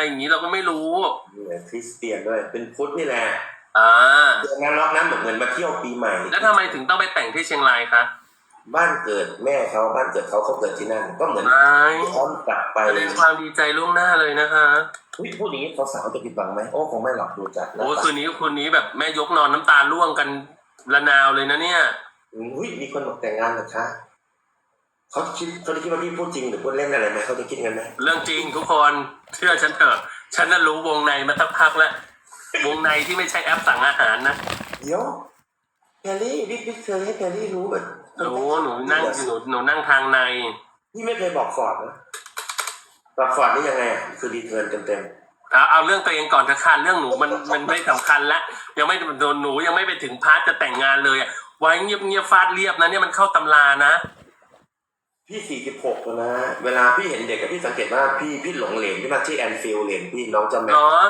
อะไรอย่างนี้เราก็ไม่รู้เนี่ยคริสเตียนด้วยเป็นพุทธนี่แหละอ่าเดือนนั้นรอบนั้นเหมือนเหมือนมาเที่ยวปีใหม่แล้วทำไมถึงต้องไปแต่งที่เชียงรายคะบ้านเกิดแม่เขาบ้านเกิดเขาเขาเกิดที่นั่นก็เหมือนไม่ย้อนกลับไปแสดงความดีใจล่วงหน้าเลยนะคะอุ๊ยพูดอย่างนี้สาวๆจะผิดหวังไหมโอ้คงไม่หรอกดูจากหน้าโอ้ตาคืนนี้คืนนี้แบบแม่ยกนอนน้ำตาร่วงกันระนาวเลยนะเนี่ยอุ้ยมีคนบอกแต่งงานเหรอคะ เขาคิดเขาจะคิดว่าพี่พูดจริงหรือพูดเล่นอะไรไหมเขาจะคิดกันไหมเรื่องจริงทุกคนเชื่อฉันเถอะ ฉันน่ะรู้วงในมาสักพักแล้ววงในที่ไม่ใช่แอปสั่งอาหารนะเดี๋ยวแพรรี่พี่พี่เคยให้แพรรี่รู้แบบรู้หนูนั่งหนูหนูนั่งทางในพี่ไม่เคยบอกฟอร์ดนะบอกฟอร์ดนี่ยังไงอะคือดีเทิร์นเต็มเอาเอาเรื่องตัวเองก่อนเถอะค่ะเรื่องหนูมันมันไม่สำคัญละยังไม่โดนหนูยังไม่ไปถึงพาร์ทจะแต่งงานเลยอะไว้เงียบเงียบๆฟาดเรียบนะเนี่ยมันเข้าตำรานะๆ พี่สี่สิบหกแล้วนะเวลาพี่เห็นเด็กกับพี่สังเกตว่าพี่พี่หลงเหลนพี่มาที่แอนฟิลด์เหลนพี่น้องจำไหมเนาะ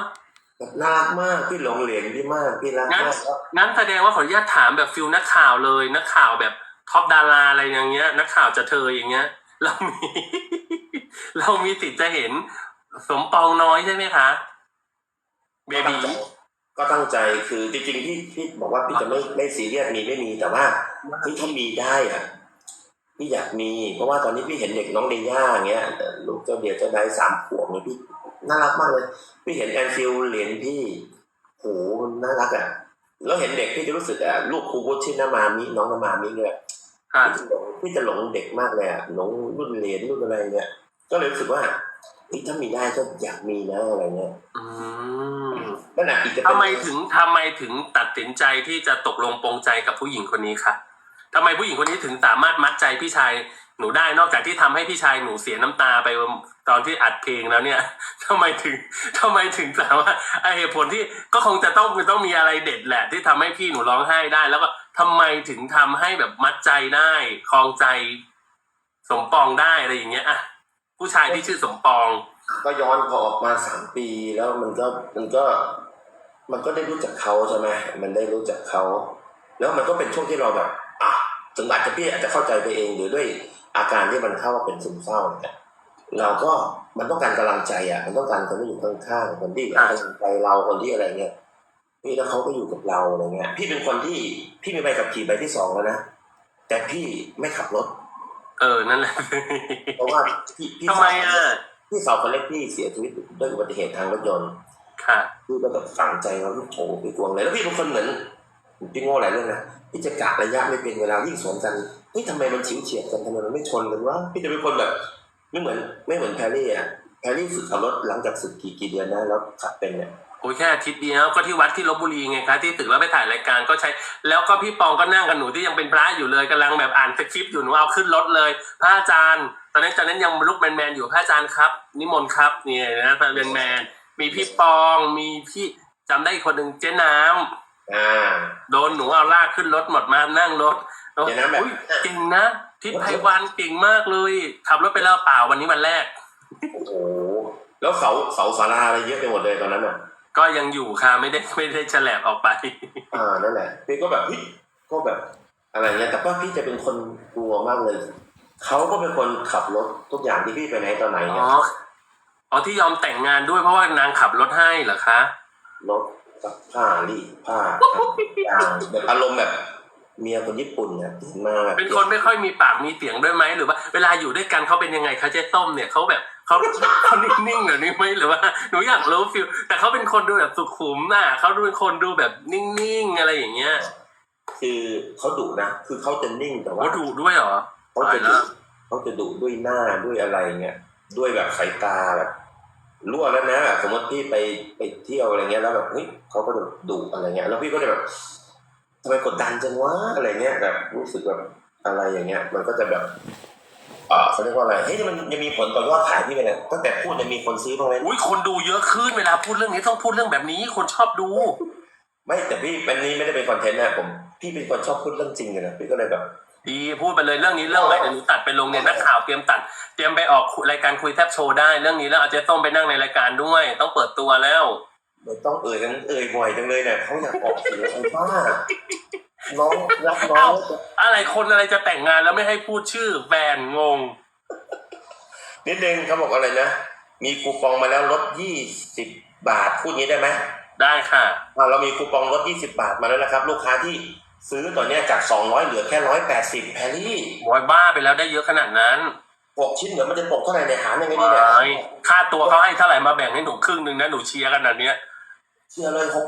แบบน่ารักมากพี่หลงเหลนพี่มากพี่รักงั้นมากแล้วงั้นแสดงว่าขออนุญาตถามแบบฟิลนักข่าวเลยนักข่าวแบบท็อปดาราอะไรอย่างเงี้ย นักข่าวจะเธออย่างเงี้ย เรามี เรามีสิทธิ์จะเห็นสมปองน้อยใช่ไหมคะเบบีก็ตั้งใจคือจริงๆพี่พี่บอกว่าพี่จะไม่ไม่ซีเรียสมีไม่มีแต่ว่าพี่ถ้ามีได้อะ พี่อยากมี เพราะว่าตอนนี้พี่เห็นเด็กน้องเดย่าอย่างเงี้ยลูกเจ้าเดียวเจ้าได้สามขวบเนี่ยพี่น่ารักมากเลย พี่เห็นแอนฟิลเหรียญพี่โหมันน่ารักอะแล้วเห็นเด็กพี่จะรู้สึกอะลูกครูวุฒิชื่อนามามิน้องนามามิเนี่ยค่ะพี่จะหลงพี่จะหลงเด็กมากเลยอะหลงรุ่นเหรียญรุ่นอะไรเนี่ย ก็เลยรู้สึกว่าเฮ้ยถ้ามีได้ก็อยากมีนะอะไรเงี้ยอืมนั่นแหะอีกจะเป็นทำไมถึงทำไมถึงตัดสินใจที่จะตกลงปรงใจกับผู้หญิงคนนี้คะ ทำไมผู้หญิงคนนี้ถึงสามารถมัดใจพี่ชายหนูได้นอกจากที่ทำให้พี่ชายหนูเสียน้ำตาไปตอนที่อัดเพลงแล้วเนี่ยทำไมถึงทำไมถึงสามารถไอเหตุผลที่ก็คงจะต้องต้องมีอะไรเด็ดแหละ ที่ทำให้พี่หนูร้องไห้ได้ แล้วก็ทำไมถึงทำให้แบบมัดใจได้คลองใจสมปองได้อะไรอย่างเงี้ยอะผู้ชายที่ชื่อสมปอง ก็ย้อนพอออกมาสามปีแล้วมันก็มันก็ มันก็ได้รู้จักเขาใช่ไหมมันได้รู้จักเขา แล้วมันก็เป็นช่วงที่เราแบบ ถึงอาจจะพี่อาจจะเข้าใจไปเองหรือด้วยอาการที่มันเข้าว่าเป็นซึมเศร้าเนี่ยเราก็มันต้องการกำลังใจอะ มันต้องการคนที่อยู่ข้างๆคนที่ให้กำลังใจเราคนที่อะไรเงี้ยพี่แล้วเขาก็อยู่กับเราอะไรเงี้ย พี่เป็นคนที่พี่มีใบขับขี่ใบที่สองแล้วนะแต่พี่ไม่ขับรถ เออนั่นแหละเพราะว่าพี่พี่ทำไมอะพี่สาวคนเล็กพี่เสียชีวิตด้วยอุบัติเหตุทางรถยนต์ค่ะพี่ก็แบบฝังใจว่าโอ้โหพี่กวงเลยแล้วพี่เป็นคนเหมือน พี่โง่หลายเรื่องนะพี่จะกะระยะไม่เป็นเวลาวิ่งสวนกันเฮ้ยทำไมมันฉิวเฉียดกันทำไมมันไม่ชนกันวะพี่จะเป็นคนแบบไม่เหมือนไม่เหมือนแพรรี่อะแพรรี่ฝึกขับรถหลังจากฝึกกี่กี่เดือนนะแล้วขับเป็นเนี่ยโอ้ยแค่อาทิตย์เดียวก็ที่วัดที่ลบบุรีไงคะที่ตึกแล้วไปถ่ายรายการก็ใช้ แล้วก็พี่ปองก็นั่งกับหนูที่ยังเป็นพระอยู่เลยกำลังแบบอ่านสคริปต์อยู่หนูเอาขึ้นรถเลยพระอาจารย์ ตอนนั้นตอนนั้นยังลุกแมนแมนๆอยู่พระอาจารย์ครับ นิมนต์ครับนี่นะแมนแมนมีพี่ปองมีพี่จำได้อีกคนหนึ่งเจ๊น้ำ อ่า โดนหนูเอาลากขึ้นรถหมดมานั่งรถเจ๊น้ำแบบ อุ๊ยเก่งนะทิศไพวันเก่งมากเลยขับรถไปแล้วเปล่าวันนี้วันแรก โอ้โหแล้วเสาเสาศาลาอะไรเยอะไปหมดเลยตอนนั้นอะก็ยังอยู่ค่ะไม่ได้ไม่ได้แฉลบออกไป อ่านั่นแหละพี่ก็แบบเฮ้ยก็แบบอะไรเงี้ยแต่ว่าพี่จะเป็นคนกลัวมากเลยเขาก็เป็นคนขับรถทุกอย่างที่พี่ไปไหนตอนไหนอ๋เนี่ยออ๋อที่ยอมแต่งงานด้วยเพราะว่านางขับรถให้เหรอคะ รถ ซักผ้ารีดผ้าอ่าแบบอารมณ์แบบเมียคนญี่ปุ่นเนี่ยตื่นมาแบบเป็นคนไม่ค่อยมีปากมีเสียงด้วยไหมหรือว่า เวลาอยู่ด้วยกันเขาเป็นยังไงคะเจ๊ต้มเนี่ยเขาแบบเขาเขานิ่งๆหรือนี่ไหมหรือว่าหนูอยากรู้ฟิลแต่เขาเป็นคนดูแบบสุขุมน่ะเขาดูเป็นคนดูแบบนิ่งๆอะไรอย่างเงี้ยคือเขาดุนะคือเขาจะนิ่งแต่ว่าว่าดุด้วยเหรอเขาจะตายแล้ดุวเขาจะดุด้วยหน้าด้วยอะไรเงี้ยด้วยแบบสายตาแบบ รั่วแล้วนะแบบสมมติพี่ไปไปเที่ยวอะไรเงี้ยแล้วแบบเฮ้ยเขาก็จะดุอะไรเงี้ย แล้วพี่ก็จะแบบทำไมกดดันจังวะอะไรเงี้ยแบบรู้สึกแบบอะไรอย่างเงี้ย มันก็จะแบบเอ่อเขาเรียกว่าอะไร เฮ้ยมันยังมีผลต่อยอดขายพี่ไปเลยตั้งแต่พูดยังมีคนซื้อบ้างไหมอุ้ยคนดูเยอะขึ้นเวลาพูดเรื่องนี้ต้องพูดเรื่องแบบนี้ คนชอบดู ไม่แต่พี่เป็นนี้ไม่ได้เป็นคอนเทนต์นะผม พี่เป็นคนชอบพูดเรื่องจริงเลยนะพี่ก็เลยแบบ ดีพูดไปเลยเรื่องนี้เรื่องใหม่เดี๋ยวหนูตัดไปลงเนี่ยนักข่าวเตรียมตัด เตรียมไปออกรายการคุยแทบโชว์ได้เรื่องนี้แล้วเอาเจ๊ต้มไปนั่งในรายการด้วย ต้องเปิดตัวแล้วไม่ต้องเอ่ยกันเอ่ยบ่อยจังเลยเนี่ยเขาอยากออกสื่อไอ้บ้าน้องรักน้องอะไรคนอะไรจะแต่งงานแล้วไม่ให้พูดชื่อแฟนงง นิดนึงเขาบอกอะไรนะ มีคูปองมาแล้วลดยี่สิบบาทพูดงี้ได้ไหมได้ค่ะอ่าเรามีคูปองลดยี่สิบาทมาแล้วนะครับ ลูกค้าที่ ซื้อตอนเนี้ยจากสองร้อยเหลือแค่ร้อยแปดสิบแพรรี่โวยบ้าไปแล้วได้เยอะขนาดนั้นหกชิ้นเดี๋ยวมันจะตกเท่าไหร่ในยหารยังไงดีเนี่ยว้ายค่าตัวเขาให้เท่าไหร่มาแบ่งให้หนูครึ่งหนึ่งนะหนูเชียร์ขนาดเนี้ยเชื่อเลยหก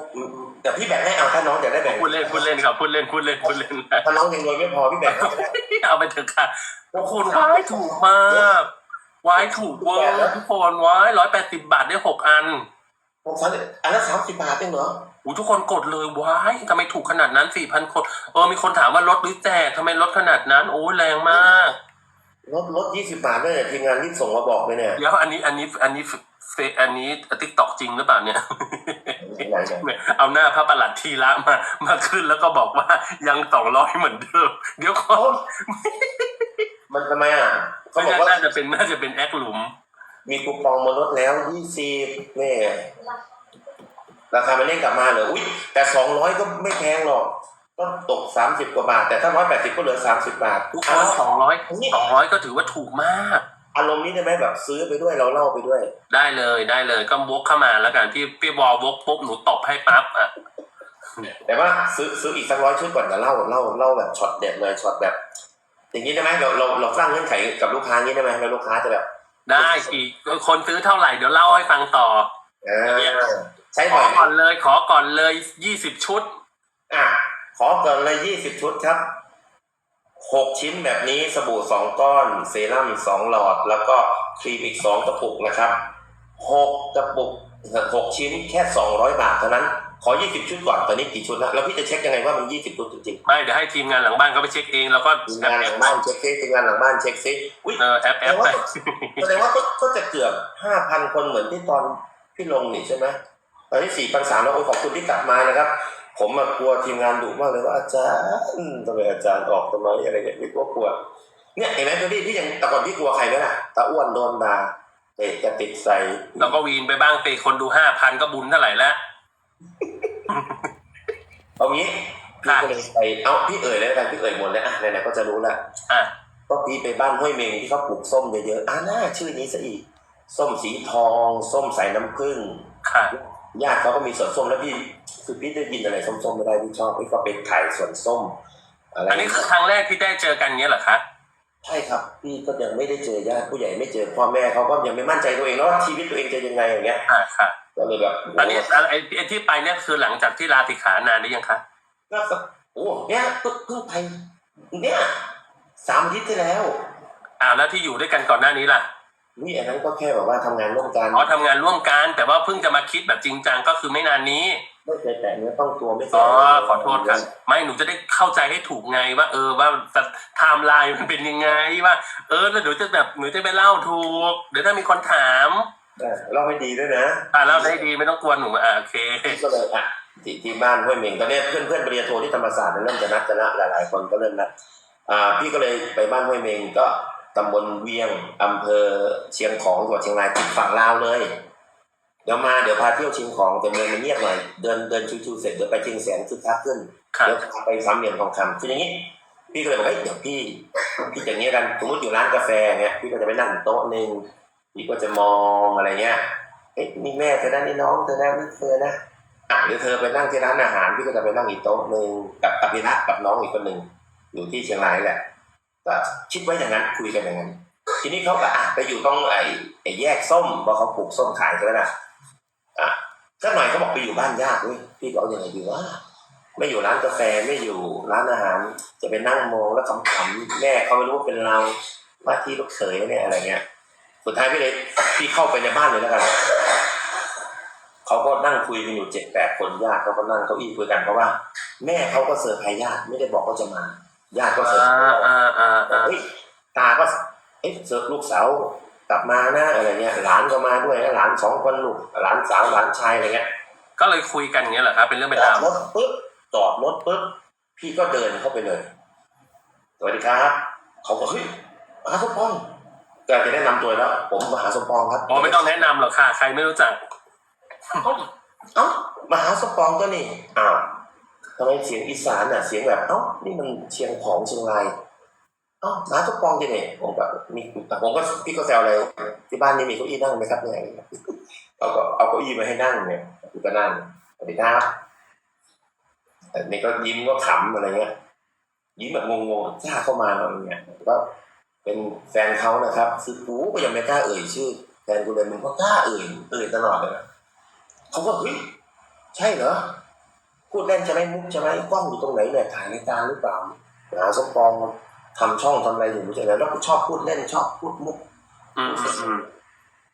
แต่พี่แบ่งให้เอาถ้าน้องอยากได้แบ่งพูดเล่นพูดเล่นครับพูดเล่นพูดเล่นพูดเล่น ถ้าน้องยังรวยไม่พอพี่แบ่งให้ก็ได้ เอาไปเถอะค่ะทุกคนว้ายถูกมากว้ายถูกเวอร์ทุกคนว้ายร้อยแปดสิบบาทได้หกอัน ผมฟังอันละสามสิบบาทเองเหรอโอ้ทุกคนกดเลยว้ายทำไมถูกขนาดนั้นสี่พันคนเออมีคนถามว่าลดหรือแจกทำไมลดขนาดนั้น โอ้ยแรงมากลดลดยี่สิบาทด้วยเนี่ยทีมงานรีบส่งมาบอกเลยเนี่ย เดี๋ยวอันนี้อันนี้อันนี้เฟอันนี้ติ๊กตอกจริงหรือเปล่าเนี่ยไหนเนี่ย เอาหน้าพระประหลัดทีละมามาขึ้นแล้วก็บอกว่ายังสองร้อยเหมือนเดิม เดี๋ยวเขามันทำไมอะเขาบอกว่าน่าจะเป็นน่าจะเป็นแอคหลุม มีคูปองมาลดแล้วยี่สิบนี่ราคามันเด้งกลับมาเหรออุ้ยแต่สองร้อยก็ไม่แพงหรอกก็ตกสามสิบกว่าบาท แต่ถ้าร้อยแปดสิบก็เหลือสามสิบบาททุกคนสองร้อยสองร้อยก็ถือว่าถูกมาก อารมณ์นี้ได้ไหมแบบซื้อไปด้วยเราเล่าไปด้วย ได้เลยได้เลยก็วกเข้ามาแล้วกันพี่พี่บอลวกปุ๊บหนูตบให้ปั๊บอะแต่ว่าซื้อซื้ออีกสักร้อยชุดก่อนจะเล่าเล่าเล่าแบบช็อตเด็ดเลยช็อตแบบ อย่างนี้ได้ไหมเราเราเราสร้างเงื่อนไขกับลูกค้างี้ได้ไหมแล้วลูกค้าจะแบบ ได้อีกคนซื้อเท่าไหร่เดี๋ยวเล่าให้ฟังต่ออ่าใช้ขบ่ออยไหมก่อนเลย ขอก่อนเลยยี่สิบชุด อะ ขอเกินเลยยี่สิบชุดครับหกชิ้นแบบนี้สบู่สองก้อน เซรั่มสองหลอด แล้วก็ครีมอีกสองกระปุกนะครับหกกระปุกหกชิ้นแค่สองร้อยบาทเท่านั้น ขอยี่สิบชุดก่อนตอนนี้กี่ชุดแล้วแล้วพี่จะเช็คยังไงว่ามันยี่สิบชุดจริงไม่เดี๋ยวให้ทีมงานหลังบ้านเขาไปเช็คเองแล้วก็ๆทีมงานหลังบ้านเช็คซิทีมงานหลังบ้านเช็คซิอุ้ย เออแอปแอปไป แสดงว่าก็ก็จะเกือบห้าพันคนเหมือนที่ตอนพี่ลงนี่ใช่ไหมตอนนี้สี่พันสามแล้วโอ้ยขอบคุณที่กลับมานะครับ ผมมากลัวทีมงานดุมากเลยว่าอาจารย์ทำไมอาจารย์ออกทำไมอะไรเงี้ยพี่ก็กลัวเนี่ยเห็นไหมพี่พี่ยังแต่ก่อนพี่กลัวใครไหมล่ะตาอ้วนโดนด่าเตะจะติดใส่แล้วก็วีนไปบ้างไปคนดูห้าพันก็บุญเท่าไหร่แล้ว เอางี้พี่ก็เลยไปเอาพี่เอ่ยเลยแล้วกันพี่เอ่ยหมดแล้วอะไหนๆก็จะรู้ละอะก็พี่ไปบ้านห้วยเมงที่เขาปลูกส้มเยอะๆอ่าน่าชื่อนี้ซะอีก ส้มสีทอง ส้มสายน้ำผึ้งค่ะญาติเขาก็มีสวนส้มแล้วพี่คือพี่ได้ยินอะไรส้มๆไม่ได้พี่ชอบพี่ก็ไปถ่ายสวนส้มอะไรอันนี้คือครั้งแรกที่ได้เจอกันเงี้ยเหรอคะใช่ครับ พี่ก็ยังไม่ได้เจอญาติผู้ใหญ่ไม่เจอพ่อแม่เขาก็ยังไม่มั่นใจตัวเองแล้วว่าชีวิตตัวเองจะยังไงอย่างเงี้ยอ่าค่ะ ก็เลยแบบอันนี้ไอ้ไอ้ที่ไปเนี่ยคือหลังจากที่ลาสิกขานานหรือยังคะก็สักโอ้เนี่ยเพิ่งเพิ่งไปเนี่ยสามอาทิตย์ที่แล้วอ่าแล้วที่อยู่ด้วยกันก่อนหน้านี้ล่ะนี่อันนั้นก็แค่แบบว่าทำงานร่วมกันอ๋อทำงานร่วมกัน แต่ว่าเพิ่งจะมาคิดแบบจริงจังก็คือไม่นานนี้ไม่เคยแตะเนื้อต้องตัวไม่เคยอ๋อขอโทษครับไม่หนูจะได้เข้าใจให้ถูกไงว่า เออว่าไทม์ไลน์มันเป็นยังไงว่า เออแล้วหนูจะแบบหนูจะไปเล่าถูกเดี๋ยวถ้ามีคนถามได้ เล่าให้ดีด้วยนะอ่าเล่าได้ดีไม่ต้องกลัวหนูอ่าโอเคก็เลยอะที่ที่บ้านห้วยเมงตอนนี้เพื่อนเพื่อนปริญญาโทที่ธรรมศาสตร์เนี่ยเริ่มจะนัดกันละหลายๆ คนก็เริ่มนัดอ่าพี่ก็เลยไปบ้านห้วยเมงก็ตำบลเวียงอำเภอเชียงของจังหวัดเชียงรายติดฝั่งลาวเลย เดี๋ยวมาเดี๋ยวพาเที่ยวเชียงของแต่เมืองมันเงียบหน่อยเดินเดินชิวๆเสร็จเดี๋ยวไปเชียงแสนคึกคักขึ้นค่ะเดี๋ยวพาไปสามเหลี่ยมทองคำคืออย่างนี้พี่ก็เลยบอกเฮ้ยเดี๋ยวพี่ พี่อย่างนี้กันสมมติอยู่ร้านกาแฟเงี้ยพี่ก็จะไปนั่งโต๊ะหนึ่ง พี่ก็จะมองอะไรเงี้ยเอ๊ะนี่แม่เธอนะนี่น้องเธอนะนี่เธอนะอะเดี๋ยวเธอไปนั่งที่ร้านอาหารพี่ก็จะไปนั่งอีกโต๊ะหนึ่งกับกับพี่รักกับน้องอีกคนหนึ่งอยู่ที่เชียงรายแหละก็คิดไว้อย่างนั้นคุยกันอย่างนั้น ทีนี้เขาก็อะไปอยู่ตรงไอ้ไอ้แยกส้มเพราะเขาปลูกส้มขายกันแล้วนะอะสักหน่อยเขาบอกไปอยู่บ้านญาติเว้ยพี่ก็เอาอย่างไงดีวะไม่อยู่ร้านกาแฟไม่อยู่ร้านอาหาร จะไปนั่งมองแล้วขำๆแม่เขาไม่รู้ว่าเป็นเราว่าที่ลูกเขยเนี่ยอะไรเงี้ย สุดท้ายพี่เลยพี่เข้าไปในบ้านเลยแล้วกันเขาก็นั่งคุยกันอยู่เจ็ดแปดคนญาติเขาก็นั่งเก้าอี้คุยกันเพราะว่า แม่เขาก็เซอร์ไพรส์ญาติไม่ได้บอกว่าจะมาญาติก็เซอร์ไพรอ่าส์อ่าอ่าอ่าเฮ้ยตาก็เอ๊ะเสิร์ฟลูกสาวกลับมานะอะไรเงี้ยหลานก็มาด้วยนะหลานสองคนลูกหลานสาวหลานชายอะไรเงี้ย ก็เลยคุยกันอย่างเงี้ยเหรอครับเป็นเรื่องเป็นจอราดวรถปุ๊บจอดรถปุ๊บพี่ก็เดินเข้าไปเลยสวัสดีครับ เขาก็เฮ้ยมหาสมปอง แกจะแนะนำตัวแล้ว ผมมหาสมปองครับอ๋อไม่ต้องแนะนำหรอกค่ะ ใครไม่รู้จัก เอ้ามหาสมปองก็นี่อ้าวทำไมเสียงอีสานอะเสียงแบบเอ้านี่มันเชียงของเชียงรายเอ้าน้าทุกปองจีเนี่ยผมก็มีผมก็พี่ก็แซวเลยที่บ้านนี่มีเก้าอี้นั่งไหมครับเนี่ยเขาก็เอาเก้าอี้มาให้นั่งเนี่ยพี่ก็นั่งสวัสดีครับแต่นี่ก็ยิ้มก็ขำอะไรเงี้ยยิ้มแบบงงๆจ้าเข้ามาอะไรเงี้ยก็ เป็นแฟนเขานะครับ คือกูก็ยังไม่กล้าเอ่ยชื่อแฟนกูเลยมึงก็กล้าเอ่ยเอ่ยตลอดเลยนะเขาก็เฮ้ยใช่เหรอพูดเล่นใช่ไหมมุกใช่ไหมกล้องอยู่ตรงไหนเนี่ยถ่ายรายการหรือเปล่าหาสมปองทำช่องทำอะไรอยู่ไม่ใช่เหรอแล้วก็ชอบพูดเล่นชอบพูดมุกอืมอืมอืม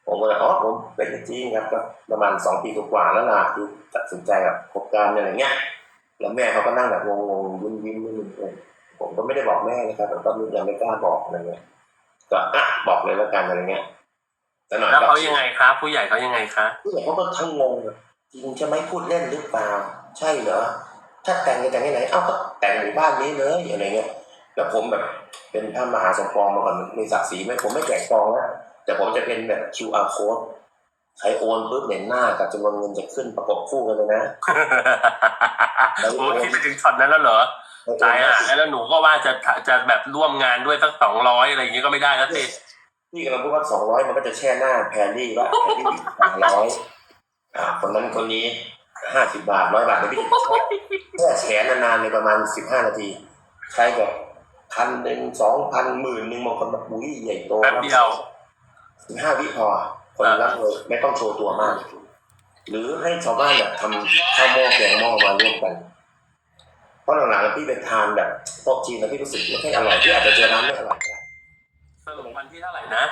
ผมก็เลยอ๋อผมเป็นจริงครับก็ประมาณสองปีกว่าๆแล้วล่ะคือตัดสินใจกับคบการอะไรเงี้ยแล้วแม่เขาก็นั่งแบบงงๆยิ้มยิ้มยิ้มยิ้ม ผมก็ไม่ได้บอกแม่นะครับแต่ก็ยังไม่กล้าบอกอะไรเงี้ยก็อะบอกเลยแล้วกันอะไรเงี้ยแต่หน่อยแล้วก็เขายังไงคะผู้ใหญ่เขายังไงคะผู้ใหญ่เขาก็ทั้งงงอะจริงใช่ไหมพูดเล่นหรือเปล่า ใช่เหรอถ้าแต่งจะแต่งที่ไหนเอ้าก็แต่งอยู่บ้านนี้เลยอะไรเงี้ยแต่ผมแบบเป็นพระมหาสมปองมาก่อนมีศักดิ์ศรีไหมผมไม่แจกซองนะแต่ผมจะเป็นแบบ QR code ใครโอนปุ๊บเห็นหน้ากับจำนวนเงินจะขึ้นประกบคู่กันเลยนะโอ้คิดไปถึงช็อตนั้นแล้วเหรอ ตายอะแล้วหนูก็ว่าจะจะแบบร่วมงานด้วยสักสองร้อยอะไรอย่างงี้ก็ไม่ได้แล้วสิพี่กำลังพูดว่าสองร้อยมันก็จะแช่หน้าแพรรี่ว่าแพรรี่สองร้อยอ่าคนนั้นคนนี้ห้าสิบบาทร้อยบาทเลยพี่แค่แชร์นานๆในประมาณสิบห้านาทีใช้แบบพันหนึ่งสองพันหมื่นหนึ่งบางคนแบบอุ้ยใหญ่โตแป๊บเดียวสิบห้าวิพอคนรักเลยไม่ต้องโชว์ตัวมาก หรือให้ชาวบ้านแบบทำข้าวหม้อแกงหม้อมาร่วมกันเพ ราะหลังๆพี่ไปทานแบบโต๊ะจีนแล้วพี่รู้สึกไม่ค่อยอร่อยพี่อาจจะเจอร้านไม่อร่อยก็ได้สรุปวันที่เท่าไหร่นะ